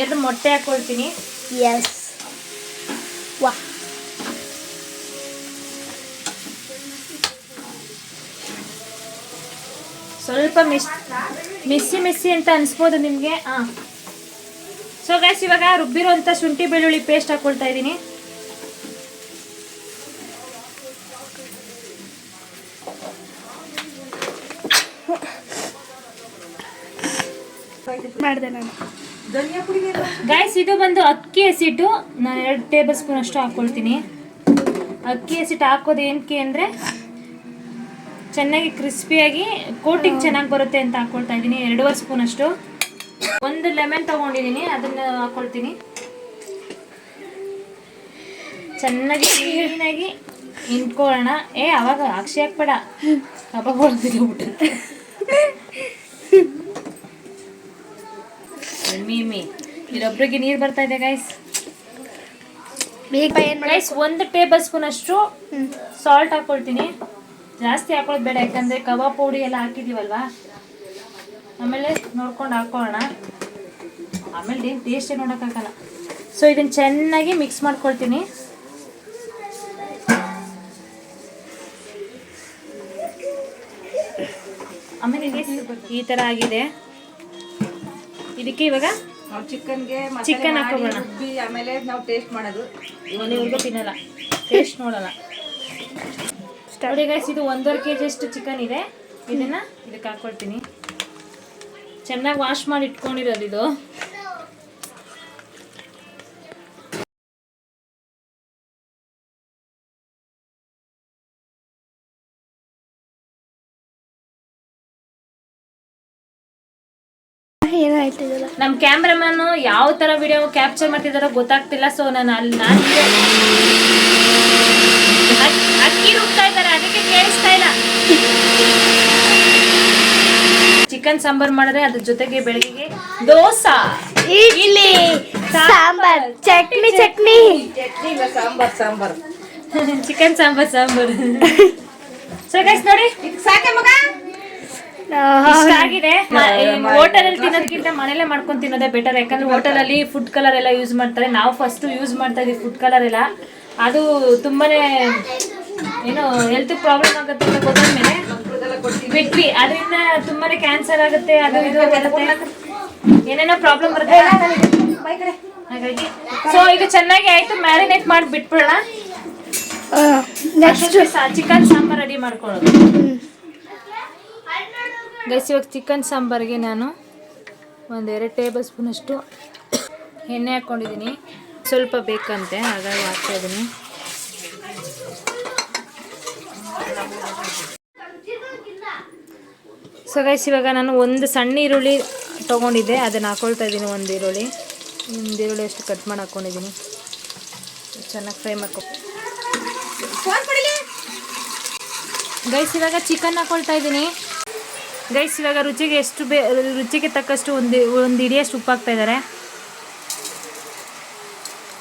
S2: ಎರಡು ಮೊಟ್ಟೆ ಹಾಕೊಳ್ತೀನಿ.
S3: ಎಸ್ ವಾ.
S2: ಸ್ವಲ್ಪ ಮಿಸ್ ಮಿಸ್ಸಿ ಮಿಸ್ಸಿ ಅಂತ ಅನ್ಸ್ಬೋದು ನಿಮಗೆ? ಹಾಂ. ಸೊ ಗೈಸ್ ಇವಾಗ ರುಬ್ಬಿರೋಂಥ ಶುಂಠಿ ಬೆಳ್ಳುಳ್ಳಿ ಪೇಸ್ಟ್ ಹಾಕೊಳ್ತಾ ಇದ್ದೀನಿ.
S3: ಮಾಡಿದೆ ನಾನು.
S2: ಗೈಸ್ ಇದು ಬಂದು ಅಕ್ಕಿ ಹಸಿಟ್ಟು ನಾನು ಎರಡು ಟೇಬಲ್ ಸ್ಪೂನ್ ಅಷ್ಟು ಹಾಕ್ಕೊಳ್ತೀನಿ ಅಕ್ಕಿ ಹಸಿಟ್ಟು ಹಾಕೋದು ಏನಕ್ಕೆ ಅಂದರೆ ಚೆನ್ನಾಗಿ ಕ್ರಿಸ್ಪಿಯಾಗಿ ಕೋಟಿಂಗ್ ಚೆನ್ನಾಗಿ ಬರುತ್ತೆ ಅಂತ ಹಾಕ್ಕೊಳ್ತಾ ಇದ್ದೀನಿ. ಎರಡೂವರೆ ಸ್ಪೂನ್ ಅಷ್ಟು. ಒಂದು ಲೆಮನ್ ತಗೊಂಡಿದ್ದೀನಿ ಅದನ್ನ ಹಾಕೊಳ್ತೀನಿ. ಚೆನ್ನಾಗಿ ಕ್ಲೀನಾಗಿ ಇಂಟ್ಕೊಳ್ಳೋಣ ಏ ಅವಾಗ ಅಕ್ಷಿ ಹಾಕ್ಬೇಡ. ಕೊಡ್ತೀನಿ ಹೊಡೆದಿದ್ಬಿಟ್ಟು ಮೀಮಿ ಇಲ್ಲೊಬ್ರಿಗೆ ನೀರು ಬರ್ತಾ ಇದೆ ಗೈಸ್ ಒಂದು ಟೇಬಲ್ ಸ್ಪೂನ್ ಅಷ್ಟು ಸಾಲ್ಟ್ ಹಾಕೊಳ್ತೀನಿ. ಜಾಸ್ತಿ ಹಾಕೊಳ್ಳೋದು ಬೇಡ ಯಾಕಂದ್ರೆ ಕಬಾಬ್ ಪೌಡಿ ಎಲ್ಲ ಹಾಕಿದೀವಲ್ವಾ? ಆಮೇಲೆ ನೋಡ್ಕೊಂಡು ಹಾಕೋಣ. ಆಮೇಲೆ ಏನು ಟೇಸ್ಟೇ ನೋಡೋಕ್ಕಾಗಲ್ಲ ಸೊ ಇದನ್ನು ಚೆನ್ನಾಗಿ ಮಿಕ್ಸ್ ಮಾಡ್ಕೊಳ್ತೀನಿ. ಆಮೇಲೆ ಈ ಥರ ಆಗಿದೆ. ಇದಕ್ಕೆ ಇವಾಗ
S1: ನಾವು ಚಿಕನ್ಗೆ
S2: ಚಿಕನ್
S1: ಹಾಕೋಣ ಆಮೇಲೆ ನಾವು ಟೇಸ್ಟ್ ಮಾಡೋದು.
S2: ಇವನಿವರೆಗೂ ತಿನ್ನಲ್ಲ. ಟೇಸ್ಟ್ ನೋಡಲ್ಲ. ನೋಡಿ ಗೈಸ್ ಇದು ಒಂದೂವರೆ ಕೆ ಜಿ ಅಷ್ಟು ಚಿಕನ್ ಇದೆ. ಇದನ್ನ ಇದಕ್ಕೆ ಹಾಕೊಳ್ತೀನಿ. ಚೆನ್ನಾಗಿ ವಾಶ್ ಮಾಡಿ ಇಟ್ಕೊಂಡಿರೋದು ಇದು. ನಮ್ಮ ಕ್ಯಾಮ್ರಾಮನ್ ಯಾವ ತರ ವಿಡಿಯೋ ಕ್ಯಾಪ್ಚರ್ ಮಾಡ್ತಿದಾರೋ ಗೊತ್ತಾಗ್ತಿಲ್ಲ ಸೊ ನಾನು ಅಲ್ಲಿ ನಾನು ಅಕ್ಕಿ ರುಬ್ತಾ ಇದ್ದಾರೆ ಅದಕ್ಕೆ ಕೇಳಿಸ್ತಾ ಇಲ್ಲ. ಚಿಕನ್ ಸಾಂಬಾರ್ ಮಾಡಿದ್ರೆ ಅದ್ರ ಜೊತೆಗೆ ಬೆಳಗ್ಗೆ ದೋಸಾ.
S3: ಇಡ್ಲಿ ಸಾಂಬಾರ್ ಚಟ್ನಿ ಚಟ್ನಿ.
S1: ಚಟ್ನಿ ಇಲ್ಲ sambar sambar.
S2: Chicken sambar sambar. So guys ನೋಡಿ.
S1: ಸಾಕೆ ಮಗ?
S2: ಇಷ್ಟ ಆಗಿದೆ. ಹೋಟೆಲ್ ಅಲ್ಲಿ ತಿನ್ನೋದಕ್ಕಿಂತ ಮನೇಲೆ ಮಾಡ್ಕೊಂಡು ತಿನ್ನೋದೇ ಬೆಟರ್ ಯಾಕಂದ್ರೆ ಹೋಟೆಲ್ ಅಲ್ಲಿ ಫುಡ್ ಕಲರ್ ಎಲ್ಲ ಯೂಸ್ ಮಾಡ್ತಾರೆ. ನಾವು ಫಸ್ಟ್ ಯೂಸ್ ಮಾಡ್ತಾ ಇದೀವಿ ಫುಡ್ ಕಲರ್ ಎಲ್ಲ. ಅದು ತುಂಬಾನೇ ಏನು ಹೆಲ್ತ್ ಪ್ರಾಬ್ಲಮ್ ಆಗುತ್ತೆ ಅಂತ ಗೊತ್ತಾದ್ಮೇಲೆ ಬಿಟ್ವಿ ಅದರಿಂದ ತುಂಬಾನೇ ಕ್ಯಾನ್ಸರ್ ಆಗುತ್ತೆ ಅದು ಇದು ಏನೇನೋ ಪ್ರಾಬ್ಲಮ್ ಬರುತ್ತೆ. ಹಾಗಾಗಿ ಸೊ ಈಗ ಚೆನ್ನಾಗಿ ಆಯ್ತು ಮ್ಯಾರಿನೇಟ್ ಮಾಡಿ ಬಿಟ್ಬಿಡೋಣ.
S3: ನೆಕ್ಸ್ಟ್
S2: ಚಿಕನ್ ಸಾಂಬಾರ್ ರೆಡಿ ಮಾಡ್ಕೊಳ್ಳೋದು. ಗೈಸ್ ಇವಾಗ ಚಿಕನ್ ಸಾಂಬಾರಿಗೆ ನಾನು ಒಂದು ಎರಡು ಟೇಬಲ್ ಸ್ಪೂನಷ್ಟು ಎಣ್ಣೆ ಹಾಕ್ಕೊಂಡಿದ್ದೀನಿ ಸ್ವಲ್ಪ ಬೇಕಂತೆ ಹಾಗಾಗಿ ಹಾಕ್ತಾ ಸೊ ಗೈಸ್ ಇವಾಗ ನಾನು ಒಂದು ಸಣ್ಣ ಈರುಳ್ಳಿ ತೊಗೊಂಡಿದ್ದೆ. ಅದನ್ನು ಹಾಕೊಳ್ತಾ ಇದ್ದೀನಿ ಒಂದು ಈರುಳ್ಳಿ. ಒಂದು ಈರುಳ್ಳಿ ಅಷ್ಟು ಕಟ್ ಮಾಡಿ ಹಾಕ್ಕೊಂಡಿದ್ದೀನಿ ಚೆನ್ನಾಗಿ ಫ್ರೈ ಮಾಡ್ಕೊ. ಗೈಸ್ ಇವಾಗ ಚಿಕನ್ ಹಾಕೊಳ್ತಾ ಇದ್ದೀನಿ. ಗೈಸ್ ಇವಾಗ ರುಚಿಗೆ ಎಷ್ಟು ಬೇ, ರುಚಿಗೆ ತಕ್ಕಷ್ಟು ಒಂದು ಒಂದು ಇಡಿಯಷ್ಟು ಉಪ್ಪು ಹಾಕ್ತಾ ಇದ್ದಾರೆ.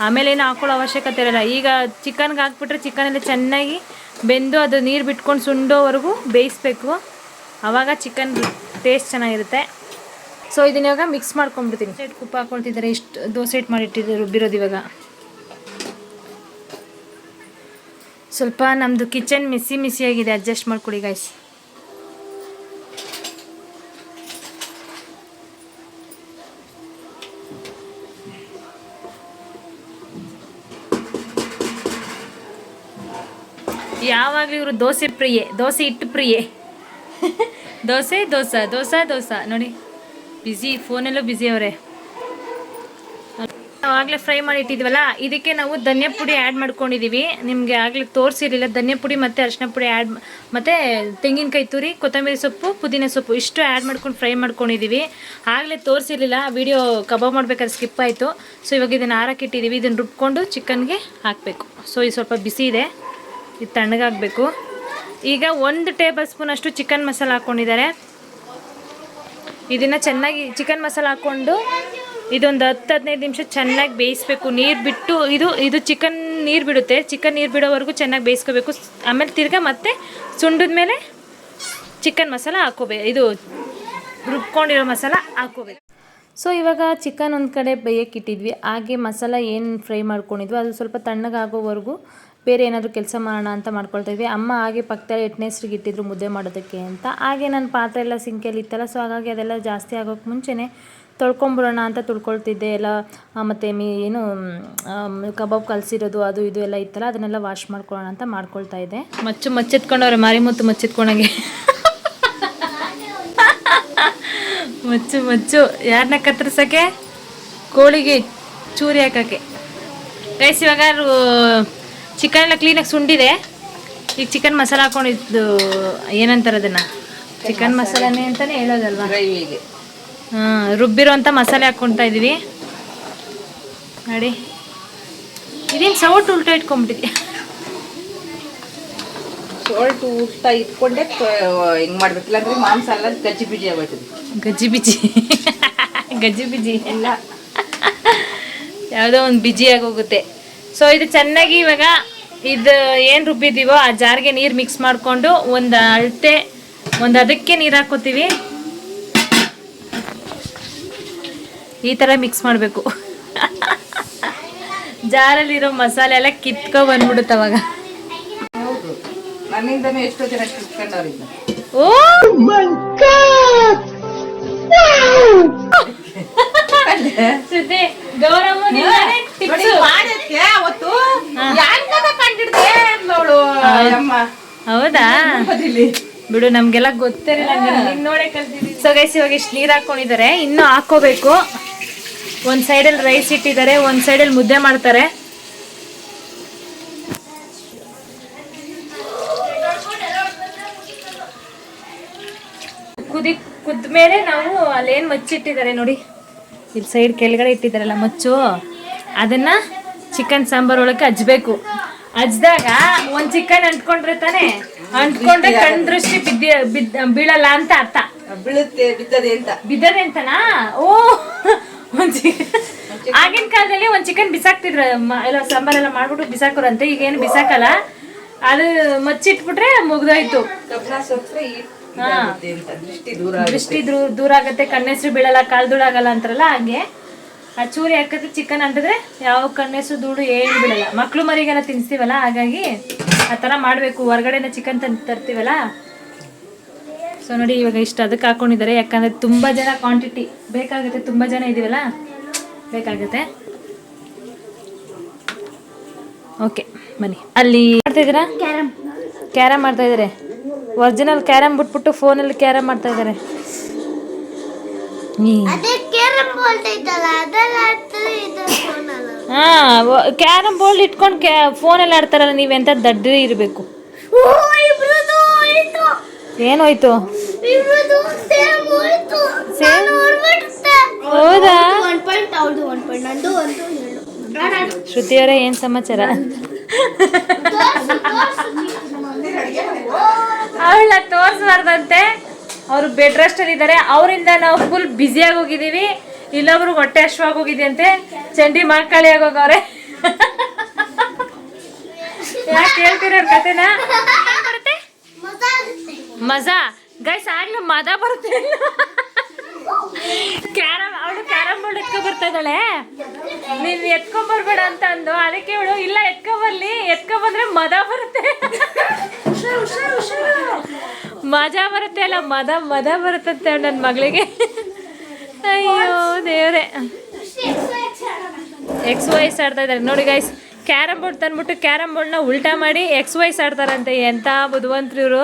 S2: ಆಮೇಲೆ ಏನು ಹಾಕೊಳ್ಳೋ ಅವಶ್ಯಕತೆ ಇರಲ್ಲ. ಈಗ ಚಿಕನ್ಗೆ ಹಾಕ್ಬಿಟ್ರೆ ಚಿಕನ್ ಎಲ್ಲ ಚೆನ್ನಾಗಿ ಬೆಂದು ಅದು ನೀರು ಬಿಟ್ಕೊಂಡು ಸುಂಡೋವರೆಗೂ ಬೇಯಿಸ್ಬೇಕು. ಆವಾಗ ಚಿಕನ್ ಟೇಸ್ಟ್ ಚೆನ್ನಾಗಿರುತ್ತೆ. ಸೊ ಇದನ್ನ ಇವಾಗ ಮಿಕ್ಸ್ ಮಾಡ್ಕೊಂಡ್ಬಿಡ್ತೀನಿ. ಸೈಡ್ ಕುಪ್ಪ ಹಾಕೊಳ್ತಿದ್ದಾರೆ ಇಷ್ಟು ದೋಸೆ ಇಟ್ಟು ಮಾಡಿಟ್ಟಿದ್ದಾರೆ ರುಬ್ಬಿರೋದು ಇವಾಗ. ಸ್ವಲ್ಪ ನಮ್ಮದು ಕಿಚನ್ ಮಿಸಿ ಮಿಸಿಯಾಗಿದೆ ಅಡ್ಜಸ್ಟ್ ಮಾಡ್ಕೊಡಿ ಗಾಯ್ಸ್ ಯಾವಾಗಲೂ ಇವರು ದೋಸೆ ಪ್ರಿಯೆ, ದೋಸೆ ಇಟ್ಟು ಪ್ರಿಯೆ. ದೋಸೆ ದೋಸೆ ದೋಸೆ ದೋಸೆ. ನೋಡಿ ಬ್ಯುಸಿ ಫೋನಲ್ಲೂ ಬ್ಯುಸಿ ಅವರೇ. ಆಗಲೇ ಫ್ರೈ ಮಾಡಿ ಇಟ್ಟಿದ್ವಲ್ಲ, ಇದಕ್ಕೆ ನಾವು ಧನಿಯಾ ಪುಡಿ ಆ್ಯಡ್ ಮಾಡ್ಕೊಂಡಿದ್ದೀವಿ ನಿಮಗೆ ಆಗಲೇ ತೋರಿಸಿರಲಿಲ್ಲ, ಧನಿಯಾ ಪುಡಿ ಮತ್ತು ಅರಿಶಿನ ಪುಡಿ ಆ್ಯಡ್ ಮತ್ತು ತೆಂಗಿನಕಾಯಿ ತುರಿ, ಕೊತ್ತಂಬರಿ ಸೊಪ್ಪು, ಪುದೀನ ಸೊಪ್ಪು, ಇಷ್ಟು ಆ್ಯಡ್ ಮಾಡ್ಕೊಂಡು ಫ್ರೈ ಮಾಡ್ಕೊಂಡಿದ್ದೀವಿ ಆಗಲೇ ತೋರಿಸಿರಲಿಲ್ಲ ವಿಡಿಯೋ ಕಬಾಬ್ ಮಾಡ್ಬೇಕಾದ್ರೆ ಸ್ಕಿಪ್ ಆಯಿತು. ಸೊ ಇವಾಗ ಇದನ್ನು ಆರಕ್ಕಿಟ್ಟಿದ್ದೀವಿ ಇದನ್ನು ರುಬ್ಕೊಂಡು ಚಿಕನ್ಗೆ ಹಾಕಬೇಕು. ಸೊ ಇದು ಸ್ವಲ್ಪ ಬಿಸಿ ಇದೆ. ಇದು ತಣ್ಣಗಾಗಬೇಕು. ಈಗ ಒಂದು ಟೇಬಲ್ ಸ್ಪೂನ್ ಅಷ್ಟು ಚಿಕನ್ ಮಸಾಲ ಹಾಕ್ಕೊಂಡಿದ್ದಾರೆ ಇದನ್ನು ಚೆನ್ನಾಗಿ ಚಿಕನ್ ಮಸಾಲ ಹಾಕ್ಕೊಂಡು ಇದೊಂದು ಹತ್ತು ಹದಿನೈದು ನಿಮಿಷ ಚೆನ್ನಾಗಿ ಬೇಯಿಸ್ಬೇಕು. ನೀರು ಬಿಟ್ಟು ಇದು ಇದು ಚಿಕನ್ ನೀರು ಬಿಡುತ್ತೆ. ಚಿಕನ್ ನೀರು ಬಿಡೋವರೆಗೂ ಚೆನ್ನಾಗಿ ಬೇಯಿಸ್ಕೋಬೇಕು. ಆಮೇಲೆ ತಿರ್ಗಾ ಮತ್ತೆ ಸುಂಡದ ಮೇಲೆ ಚಿಕನ್ ಮಸಾಲ ಹಾಕೋಬೇಕು ಇದು ರುಬ್ಕೊಂಡಿರೋ ಮಸಾಲ ಹಾಕೋಬೇಕು. ಸೊ, ಇವಾಗ ಚಿಕನ್ ಒಂದು ಕಡೆ ಬೇಯಕ್ಕೆ ಇಟ್ಟಿದ್ವಿ. ಹಾಗೆ ಮಸಾಲ ಏನು ಫ್ರೈ ಮಾಡ್ಕೊಂಡಿದ್ವಿ, ಅದು ಸ್ವಲ್ಪ ತಣ್ಣಗಾಗೋವರೆಗೂ ಬೇರೆ ಏನಾದರೂ ಕೆಲಸ ಮಾಡೋಣ ಅಂತ ಮಾಡ್ಕೊಳ್ತಾ ಇದ್ವಿ ಅಮ್ಮ ಹಾಗೆ ಪಕ್ಕದಲ್ಲಿ ಎಟ್ನೆಸ್ರಿಗೆ ಇಟ್ಟಿದ್ರು ಮುದ್ದೆ ಮಾಡೋದಕ್ಕೆ ಅಂತ. ಹಾಗೆ ನನ್ನ ಪಾತ್ರೆ ಎಲ್ಲ ಸಿಂಕೆಯಲ್ಲಿ ಇತ್ತಲ್ಲ ಸೊ ಹಾಗಾಗಿ ಅದೆಲ್ಲ ಜಾಸ್ತಿ ಆಗೋಕ್ಕೆ ಮುಂಚೆನೇ ತೊಳ್ಕೊಂಬಿಡೋಣ ಅಂತ ತುಳ್ಕೊಳ್ತಿದ್ದೆ. ಎಲ್ಲ ಮತ್ತು ಮತ್ತೆ ಮೀ, ಏನು ಕಬಾಬ್ ಕಲಸಿರೋದು, ಅದು, ಇದು ಎಲ್ಲ ಇತ್ತಲ್ಲ, ಅದನ್ನೆಲ್ಲ ವಾಶ್ ಮಾಡ್ಕೊಳ್ಳೋಣ ಅಂತ ಮಾಡ್ಕೊಳ್ತಾ ಇದ್ದೆ ಮಚ್ಚು ಮಚ್ಚೆತ್ಕೊಂಡವ್ರೆ ಮಾರಿಮುತ್ತು ಮಚ್ಚೆತ್ಕೊಂಡಂಗೆ. ಮಚ್ಚು ಮಚ್ಚು ಯಾರನ್ನ ಕತ್ತರಿಸೋಕ್ಕೆ? ಕೋಳಿಗೆ, ಚೂರಿ ಹಾಕೋಕ್ಕೆ. ಕೈಸ್ ಇವಾಗ ಚಿಕನ್ ಎಲ್ಲ ಕ್ಲೀನಾಗಿ ಸುಂಡಿದೆ. ಈಗ ಚಿಕನ್ ಮಸಾಲ ಹಾಕೊಂಡಿದ್ದು ಏನಂತಾರೆ ಅದನ್ನು? ಚಿಕನ್ ಮಸಾಲಾನೇ ಅಂತಲೇ ಹೇಳೋದಲ್ವಾ? ಹಾಂ ರುಬ್ಬಿರೋಂಥ ಮಸಾಲೆ ಹಾಕ್ಕೊಳ್ತಾ ಇದ್ದೀವಿ ನೋಡಿ. ಇದೇನು ಸೌಟ್ ಉಲ್ಟಾ ಇಟ್ಕೊಂಬಿಟ್ಟಿದ್ಯಾ
S1: ಸೋಲ್ಟ್ ಉಷ್ಟ ಇಟ್ಕೊಂಡೆ ಹಿಂಗೆ ಮಾಡ್ಬೇಕಿಲ್ಲ ಅಂದ್ರೆ ಮಾಂಸ ಎಲ್ಲ ಗಜ್ಜಿ ಬಿಜಿ ಆಗೋಯ್ತದೆ
S2: ಗಜ್ಜಿ ಬಿಜಿ ಗಜ್ಜಿ ಬಿಜಿ ಎಲ್ಲ. ಯಾವುದೋ ಒಂದು ಬಿಜಿ ಹೋಗುತ್ತೆ. ಸೊ ಇದು ಚೆನ್ನಾಗಿ ಇವಾಗ ಇದು ಏನು ರುಬ್ಬಿದ್ದೀವೋ ಆ ಜಾರ್ಗೆ ನೀರು ಮಿಕ್ಸ್ ಮಾಡಿಕೊಂಡು ಒಂದು ಅಳತೆ ಒಂದು ಅದಕ್ಕೆ ನೀರು ಹಾಕೋತೀವಿ. ಈ ಥರ ಮಿಕ್ಸ್ ಮಾಡಬೇಕು. ಜಾರಲ್ಲಿರೋ ಮಸಾಲೆ ಎಲ್ಲ ಕಿತ್ಕೊ ಬಂದ್ಬಿಡುತ್ತೆ ಅವಾಗ.
S1: ಹೌದು. ನನ್ನಿಂದನೂ ಎಷ್ಟೋ ಜನ
S2: ಓ! ಸುದ್ದಿ ಗೌರಮ್ಮನಿಂದಾನೇ
S1: ನೋಡಿ
S2: tips.
S1: ಮಾಡಕ್ಕೆ ಅವತ್ತು ಯಾನ್ಕದ ಕಂಡಿಡ್ದೆ ಅಂದ್ಲವಳು ಅಮ್ಮ
S2: ಹೌದಾ? ಬಿಡು ನಮ್ಗೆಲ್ಲ ಗೊತ್ತಿರಲಿಲ್ಲ ನೋಡೇ ಕಲ್ತಿದ್ದೀವಿ ಸೊ ಗೈಸ್ ಇವಾಗ ಇಷ್ಟು ನೀರು ಹಾಕೊಂಡಿದ್ದಾರೆ ಇನ್ನೂ ಹಾಕೋಬೇಕು ಒಂದ್ ಅಲ್ಲಿ ರೈಸ್ ಇಟ್ಟಿದ್ದಾರೆ ಒಂದ್ ಸೈಡಲ್ಲಿ ಮುದ್ದೆ ಮಾಡ್ತಾರೆ. ಕುದಿ ಕುದ್ಮೇಲೆ ನಾವು ಅಲ್ಲೇನ್ ಮಚ್ಚಿಟ್ಟಿದ್ದಾರೆ ನೋಡಿ. ಇಲ್ಲಿ ಸೈಡ್ ಕೆಳಗಡೆ ಇಟ್ಟಿದ್ದಾರಲ್ಲ ಮಚ್ಚು ಅದನ್ನ ಚಿಕನ್ ಸಾಂಬಾರ್ ಒಳಗೆ ಹಜ್ಬೇಕು ಹಚ್ಚಿದಾಗ ಒಂದ್ ಚಿಕನ್ ಅಂಟ್ಕೊಂಡ್ರೆ ತಾನೆ ಅಂಟ್ಕೊಂಡ್ರೆ ಕಣ್ ದೃಷ್ಟಿ ಬಿದ್ದಿ ಬಿದ್ದ ಬೀಳಲ್ಲ ಅಂತ ಅರ್ಥ.
S1: ಬೀಳುತ್ತೆ ಬಿದ್ದದೆ ಅಂತ.
S2: ಬಿದ್ದದೆ ಅಂತನಾ? ಓ ಒಂದ್ ಆಗಿನ ಕಾಲದಲ್ಲಿ ಒಂದ್ ಚಿಕನ್ ಬಿಸಾಕ್ತಿದ್ರು ಎಲ್ಲ ಸಾಂಬಾರ್ ಎಲ್ಲ ಮಾಡ್ಬಿಟ್ಟು ಬಿಸಾಕೋರಂತೆ ಈಗ ಏನು ಬಿಸಾಕಲ್ಲ. ಅದು ಮಚ್ಚಿಟ್ಬಿಟ್ರೆ ಮುಗ್ದೋಯ್ತು.
S1: ಇದಾಗುತ್ತೆ ಅಂತ. ದೃಷ್ಟಿ ದೂರ ಆಗುತ್ತೆ.
S2: ದೃಷ್ಟಿ ದೂರ ದೂರ ಆಗತ್ತೆ. ಕಣ್ಣೆಸ್ರು ಬೀಳಲ್ಲ ಅಂತಾರಲ್ಲ ಹಾಗೆ. ಆ ಚೂರಿ ಹಾಕಿದ್ರೆ ಚಿಕನ್ ಅಂಟಿದ್ರೆ ಯಾವ ಕಣ್ಣೆಸರು ಧೂಳು ಏನು ಬಿಡಲ್ಲ ಮಕ್ಳು ಮರಿಗೆಲ್ಲ ತಿನ್ಸ್ತೀವಲ್ಲ ಹಾಗಾಗಿ ಆ ಥರ ಮಾಡಬೇಕು. ಹೊರಗಡೆನ ಚಿಕನ್ ತಂದು ತರ್ತೀವಲ್ಲ. ಸೊ ನೋಡಿ ಇವಾಗ ಇಷ್ಟು ಅದಕ್ಕೆ ಹಾಕೊಂಡಿದ್ದಾರೆ. ಯಾಕಂದ್ರೆ ತುಂಬ ಜನ ಕ್ವಾಂಟಿಟಿ ಬೇಕಾಗುತ್ತೆ. ತುಂಬ ಜನ ಇದೀವಲ್ಲ? ಬೇಕಾಗುತ್ತೆ. ಓಕೆ ಬನ್ನಿ. ಅಲ್ಲಿ ಮಾಡ್ತಾ ಇದ್ದೀರಾ?
S3: ಕ್ಯಾರಮ್.
S2: ಕ್ಯಾರಮ್ ಮಾಡ್ತಾ ಇದ್ದಾರೆ. ಒರಿಜಿನಲ್ ಕ್ಯಾರಮ್ ಬಿಟ್ಬಿಟ್ಟು ಫೋನಲ್ಲಿ ಕ್ಯಾರಮ್ ಮಾಡ್ತಾ ಇದ್ದಾರೆ
S3: ಅದೇ ಕ್ಯಾರಮ್ ಬೋಲ್ಡ್ ಫೋನ್
S2: ಹಾಂ ಕ್ಯಾರಮ್ ಬೋರ್ಡ್ ಇಟ್ಕೊಂಡು ಕ್ಯಾ ಫೋನಲ್ಲಿ ಆಡ್ತಾರಲ್ಲ ನೀವೆಂತ ದಡ್ಡ ಇರಬೇಕು.
S3: ಓ ಇಬ್ರದು ಹೋಯ್ತು.
S2: ಏನೋಯ್ತು ಹೌದಾ? ಶ್ರುತಿಯವರೇ ಏನು ಸಮಾಚಾರ? ಅವಳ ತೋರಿಸ್ಬಾರ್ದಂತೆ ಅವರು ಬೆಡ್ ರೆಸ್ಟಲ್ಲಿ ಇದ್ದಾರೆ. ಅವರಿಂದ ನಾವು ಫುಲ್ ಬ್ಯುಸಿಯಾಗಿ ಹೋಗಿದ್ದೀವಿ. ಇಲ್ಲೊಬ್ರು ಹೊಟ್ಟೆ ಅಶ್ವಾಗಿ ಹೋಗಿದ್ಯಂತೆ. ಚಂಡಿ ಮಕ್ಕಳಿ ಆಗೋಗವ್ರೆ ಯಾಕೆ ಹೇಳ್ತೀರ ಅವ್ರ ಕತೆನ ಬರುತ್ತೆ?
S3: ಮಜಾ. ಆಗುತ್ತೆ
S2: ಮಜಾ ಗೈಸ್ ಆಗ್ಲೂ ಮಜಾ ಬರುತ್ತೆ. ಕ್ಯಾರಮ್ ಅವಳು ಕ್ಯಾರಮ್ ಬೋರ್ಡ್ ಎತ್ಕೊ ಬರ್ತಾ ಇದ್ದಾಳೆ ನೀನ್ ಎತ್ಕೊ ಬರ್ಬೇಡ ಅಂತ ಅಂದು ಅದಕ್ಕೆ ಇವಳು ಇಲ್ಲ ಎತ್ಕೊ ಬರ್ಲಿ. ಎತ್ಕೊ ಬಂದ್ರೆ ಮದ ಬರುತ್ತೆ. ಮಜಾ ಬರುತ್ತೆ ಅಲ್ಲ ಮದ ಮದ ಬರುತ್ತಂತೆ ನನ್ನ ಮಗಳಿಗೆ. ಅಯ್ಯೋ ದೇವ್ರೆ. ಎಕ್ಸ್ ವೈಸ್ ಆಡ್ತಾ ಇದ್ದಾರೆ. ನೋಡಿ ಗೈಸ್ ಕ್ಯಾರಮ್ ಬೋರ್ಡ್ ತಂದ್ಬಿಟ್ಟು ಕ್ಯಾರಮ್ ಬೋರ್ಡ್ನ ಉಲ್ಟಾ ಮಾಡಿ ಎಕ್ಸ್ ವೈಸ್ ಆಡ್ತಾರಂತೆ ಎಂಥ ಬುದ್ಧಿವಂತರು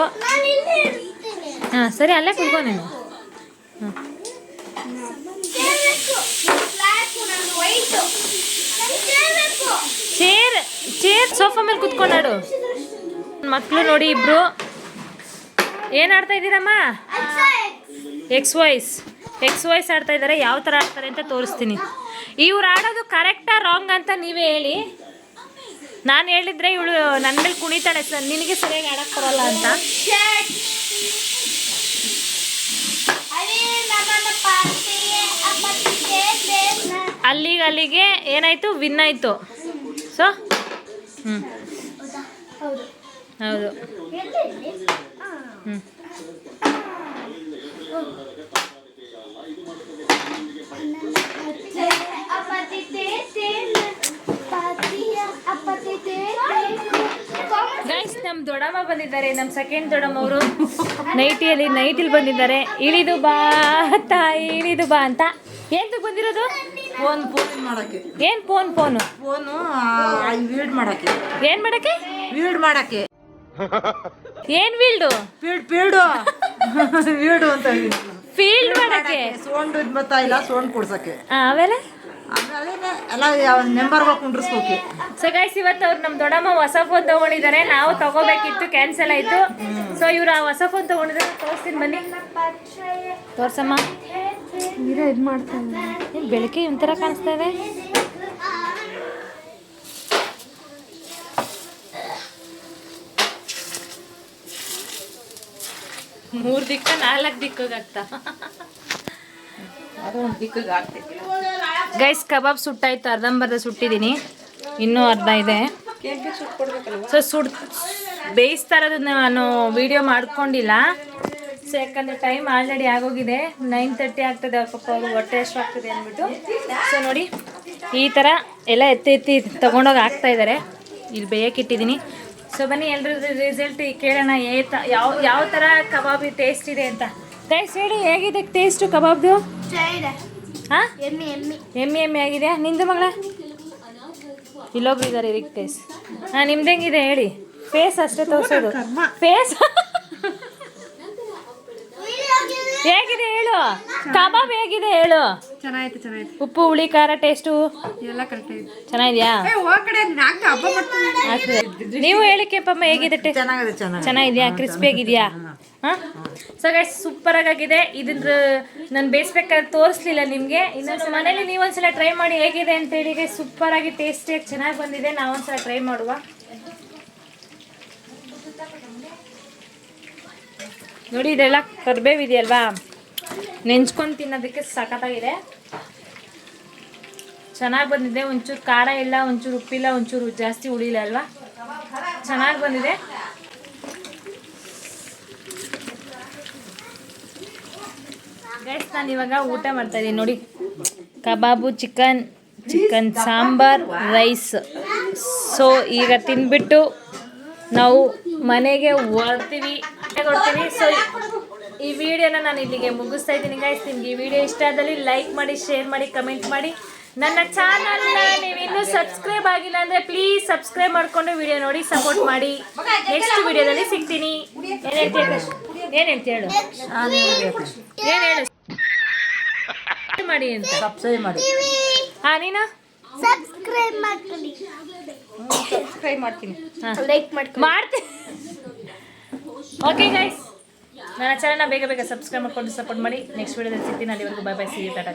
S2: ಹಾಂ ಸರಿ ಅಲ್ಲೇ ಕುಡ್ಕೊ ನೀನು.
S3: ಕೇಳಬೇಕು ಬ್ಲ್ಯಾಕ್ ನಾನು ವೈಟ್ ನನಗೆ ಕೇಳಬೇಕು
S2: ಚೇರ್ ಚೇರ್ ಸೋಫಾ ಮೇಲೆ ಕುತ್ಕೊಂಡಾಡು ಮಕ್ಕಳು ನೋಡಿ ಇಬ್ರು. ಏನು ಆಡ್ತಾ ಇದ್ದೀರಮ್ಮ? ಎಕ್ಸ್ ವೈಸ್ ಎಕ್ಸ್ ವೈಸ್ ಆಡ್ತಾ ಇದ್ದಾರೆ. ಯಾವ ಥರ ಆಡ್ತಾರೆ ಅಂತ ತೋರಿಸ್ತೀನಿ. ಇವ್ರು ಆಡೋದು ಕರೆಕ್ಟಾ, ರಾಂಗ್ ಅಂತ ನೀವೇ ಹೇಳಿ. ನಾನು ಹೇಳಿದ್ರೆ ಇವಳು ನನ್ನ ಮೇಲೆ ಕುಣಿತಾಳೆ ಸರ್. ನಿನಗೆ ಸರಿಯಾಗಿ ಆಡಕ್ಕೆ ಬರಲ್ಲ ಅಂತ.
S3: ಶರ್ಟ್
S2: ಅಲ್ಲಿಗೆ ಅಲ್ಲಿಗೆ ಏನಾಯಿತು ವಿನ್ ಆಯಿತು ಸೊ ಹ್ಞೂ
S3: ಹೌದು
S2: ಹ್ಞೂ ಗೈಸ್ ನಮ್ಮ ದೊಡಮ್ಮ ಬಂದಿದ್ದಾರೆ. ನಮ್ಮ ಸೆಕೆಂಡ್ ದೊಡಮ್ಮ ಅವರು. ನೈಟಿಯಲ್ಲಿ ನೈಟಿಲಿ ಬಂದಿದ್ದಾರೆ. ಇಳಿದು ಬಾ ತಾಯಿ ಇಳಿದು ಬಾ ಅಂತ. ಏನ್ ಬಂದಿರೋದು?
S1: ಫೋನ್ ಫೋನ್ ಮಾಡಕ್ಕೆ?
S2: ಏನ್ ಫೋನ್ ಫೋನು
S1: ಫೋನು ವೀಲ್ಡ್ ಮಾಡಕ್ಕೆ.
S2: ಏನ್ ಮಾಡಕ್ಕೆ?
S1: ವೀಲ್ಡ್ ಮಾಡಕ್ಕೆ.
S2: ಏನ್ ವೀಲ್ಡು
S1: ಫೀಲ್ಡ್ ಫೀಲ್ಡ್ ವೀಡು ಅಂತ
S2: ಫೀಲ್ಡ್ ಮಾಡಕ್ಕೆ.
S1: ಸೋಂಡು ಇದ್ ಬರ್ತಾ ಇಲ್ಲ ಸೋಂಡ್ ಕೊಡ್ಸಕ್ಕೆ.
S2: ಆಮೇಲೆ? ಸೊ ಗೈಸ್ ಇವತ್ತು ಅವ್ರು ನಮ್ಮ ದೊಡ್ಡಮ್ಮ ಹೊಸ ಫೋನ್ ತಗೊಂಡಿದ್ದಾರೆ ನಾವು ತಗೋಬೇಕಿತ್ತು ಕ್ಯಾನ್ಸಲ್ ಆಯ್ತು. ಸೊ ಇವ್ರು ಆ ಹೊಸ ಫೋನ್ ತಗೊಂಡಿದ್ದಾರೆ ತೋರಿಸ್ತೀನಿ ಬನ್ನಿ. ತೋರ್ಸಮ್ಮ. ಮಾಡ್ತಾನೆ ಬೆಳಗ್ಗೆ ಒಂಥರ ಕಾಣಿಸ್ತಾ ಇದೆ? ಮೂರು ದಿಕ್ಕ ನಾಲ್ಕು ದಿಕ್ಕಾಗ್ತಾ ಗೈಸ್ ಕಬಾಬ್ ಸುಟ್ಟಾಯ್ತು ಅರ್ಧಂಬರ್ಧ ಸುಟ್ಟಿದ್ದೀನಿ. ಇನ್ನೂ ಅರ್ಧ ಇದೆ. ಸೊ ಸುಡ್ ಬೇಯಿಸ್ತಾ ಇರೋದನ್ನ ನಾನು ವಿಡಿಯೋ ಮಾಡ್ಕೊಂಡಿಲ್ಲ. ಸೊ ಯಾಕಂದರೆ ಟೈಮ್ ಆಲ್ರೆಡಿ ಆಗೋಗಿದೆ. ನೈನ್ ತರ್ಟಿ ಆಗ್ತದೆ ಅವ್ರ ಪಾಪ ಅವರು ಹೊಟ್ಟೆ ಎಷ್ಟು ಆಗ್ತದೆ ಅಂದ್ಬಿಟ್ಟು. ಸೊ ನೋಡಿ ಈ ಥರ ಎಲ್ಲ ಎತ್ತಿ ಎತ್ತಿ ತೊಗೊಂಡೋಗಿ ಆಗ್ತಾ ಇದ್ದಾರೆ ಇಲ್ಲಿ ಬೇಯಕ್ಕೆ ಇಟ್ಟಿದ್ದೀನಿ. ಸೊ ಬನ್ನಿ ಎಲ್ಲರದ್ದು ರಿಸಲ್ಟ್ ಕೇಳೋಣ. ಯಾವ ಯಾವ ಥರ ಕಬಾಬಿ ಟೇಸ್ಟ್ ಇದೆ ಅಂತ. ಗೈಸ್ ಹೇಳಿ ಹೇಗಿದೆ ಟೇಸ್ಟು ಕಬಾಬ್ದು? ಹಾಂ?
S3: ಎಮ್ಮಿ ಎಮ್ಮಿ.
S2: ಎಮ್ಮೆ ಎಮ್ಮೆ ಆಗಿದೆ ನಿಂದು ಮಗಳ? ಇಲ್ಲೊಬ್ರು ಇದ್ದಾರೆ ಇದಕ್ಕೆ ಟೇಸ್ಟ್ ಹಾಂ ನಿಮ್ದು ಹೆಂಗಿದೆ ಹೇಳಿ? ಫೇಸ್ ಅಷ್ಟೇ ತೋರಿಸೋದು. ಫೇಸ್ ಹೇಗಿದೆ ಹೇಳು? ಕಬಾಬ್ ಹೇಗಿದೆ ಹೇಳು?
S1: ಚೆನ್ನಾಗಿತ್ತು ಚೆನ್ನಾಗಿತ್ತು
S2: ಉಪ್ಪು ಹುಳಿ ಖಾರ ಟೇಸ್ಟು
S1: ಎಲ್ಲ ಕರೆಕ್ಟ್
S2: ಚೆನ್ನಾಗಿದ್ಯಾ? ನೀವು ಹೇಳಿ ಕೆಪ್ಪಮ್ಮ ಹೇಗಿದೆ ಟೇಸ್ಟ್
S1: ಚೆನ್ನಾಗಿದೆ ಚೆನ್ನಾಗಿದೆ.
S2: ಚೆನ್ನಾಗಿದ್ಯಾ? ಕ್ರಿಸ್ಪಿ ಆಗಿದೆಯಾ? ಹಾಂ? ಸೊ ಗೈಸ್ ಸೂಪರ್ ಆಗಿದೆ ಇದ್ರ ನಾನು ಬೇಯಿಸ್ಬೇಕಾದ್ರೆ ತೋರಿಸ್ಲಿಲ್ಲ ನಿಮಗೆ. ಇನ್ನೊಂದು ಮನೇಲಿ ನೀವೊಂದ್ಸಲ ಟ್ರೈ ಮಾಡಿ ಹೇಗಿದೆ ಅಂತ ಹೇಳಿ. ಸೂಪರ್ ಆಗಿ ಟೇಸ್ಟಿಯಾಗಿ ಚೆನ್ನಾಗಿ ಬಂದಿದೆ. ನಾವೊಂದ್ಸಲ ಟ್ರೈ ಮಾಡುವ. ನೋಡಿ, ಇದೆಲ್ಲ ಕರ್ಬೇವಿದೆಯಲ್ವಾ? ನೆಂಚ್ಕೊಂಡು ತಿನ್ನೋದಕ್ಕೆ ಸಖತ್ತಾಗಿದೆ. ಚೆನ್ನಾಗಿ ಬಂದಿದೆ. ಒಂಚೂರು ಖಾರ ಇಲ್ಲ, ಒಂಚೂರು ಉಪ್ಪಿಲ್ಲ ಒಂಚೂರು ಜಾಸ್ತಿ ಉಳಿಲ್ಲ ಅಲ್ವಾ? ಚೆನ್ನಾಗಿ ಬಂದಿದೆ. ಗೈಸ್ ನಾನು ಇವಾಗ ಊಟ ಮಾಡ್ತಾ ಇದ್ದೀನಿ. ನೋಡಿ, kebab, chicken chicken sambar, rice. So ಈಗ ತಿಂದ್ಬಿಟ್ಟು ನಾವು ಮನೆಗೆ ಹೊರಡ್ತೀವಿ ಹೊರಡ್ತೀವಿ ಸೊ ಈ ವಿಡಿಯೋನ ನಾನು ಇಲ್ಲಿಗೆ ಮುಗಿಸ್ತಾ ಇದ್ದೀನಿ ಗೈಸ್ ನಿಮ್ಗೆ ಈ ವಿಡಿಯೋ ಇಷ್ಟ ಆದಲ್ಲಿ ಲೈಕ್ ಮಾಡಿ ಶೇರ್ ಮಾಡಿ ಕಮೆಂಟ್ ಮಾಡಿ. ನನ್ನ ಚಾನಲ್ ನೀವು ಇನ್ನೂ ಸಬ್ಸ್ಕ್ರೈಬ್ ಆಗಿಲ್ಲ ಅಂದರೆ ಪ್ಲೀಸ್ ಸಬ್ಸ್ಕ್ರೈಬ್ ಮಾಡಿಕೊಂಡು ವಿಡಿಯೋ ನೋಡಿ ಸಪೋರ್ಟ್ ಮಾಡಿ. ನೆಕ್ಸ್ಟ್ ವಿಡಿಯೋದಲ್ಲಿ ಸಿಗ್ತೀನಿ. ಏನು ಹೇಳ್ತೀಯ ಏನು ಹೇಳ್ತೀಯ ಹೇಳು ಏನು ಹೇಳು? ಮಾಡಿ ಅಂತ.
S1: ಸಬ್ಸ್ಕ್ರೈಬ್ ಮಾಡಿ.
S2: ಹಾಂ ನೀನು?
S3: ಸಬ್ಸ್ಕ್ರೈಬ್
S1: ಸಬ್ಸ್ಕ್ರೈಬ್ ಮಾಡ್ತೀನಿ.
S3: ಲೈಕ್ ಮಾಡ್ತೀನಿ
S2: ಮಾಡ್ತೀನಿ. ಓಕೆ ಗೈಸ್ ನನ್ನ ಚಾನಲ್ನ ಬೇಗ ಬೇಗ ಸಬ್ಸ್ಕ್ರೈಬ್ ಮಾಡ್ಕೊಂಡು ಸಪೋರ್ಟ್ ಮಾಡಿ. ನೆಕ್ಸ್ಟ್ ವೀಡಿಯೋದಲ್ಲಿ ಸಿಗ್ತೀನಿ. ಅಲ್ಲಿವರೆಗೂ ಬೈ ಬೈ ಸಿ ಟಾಟಾ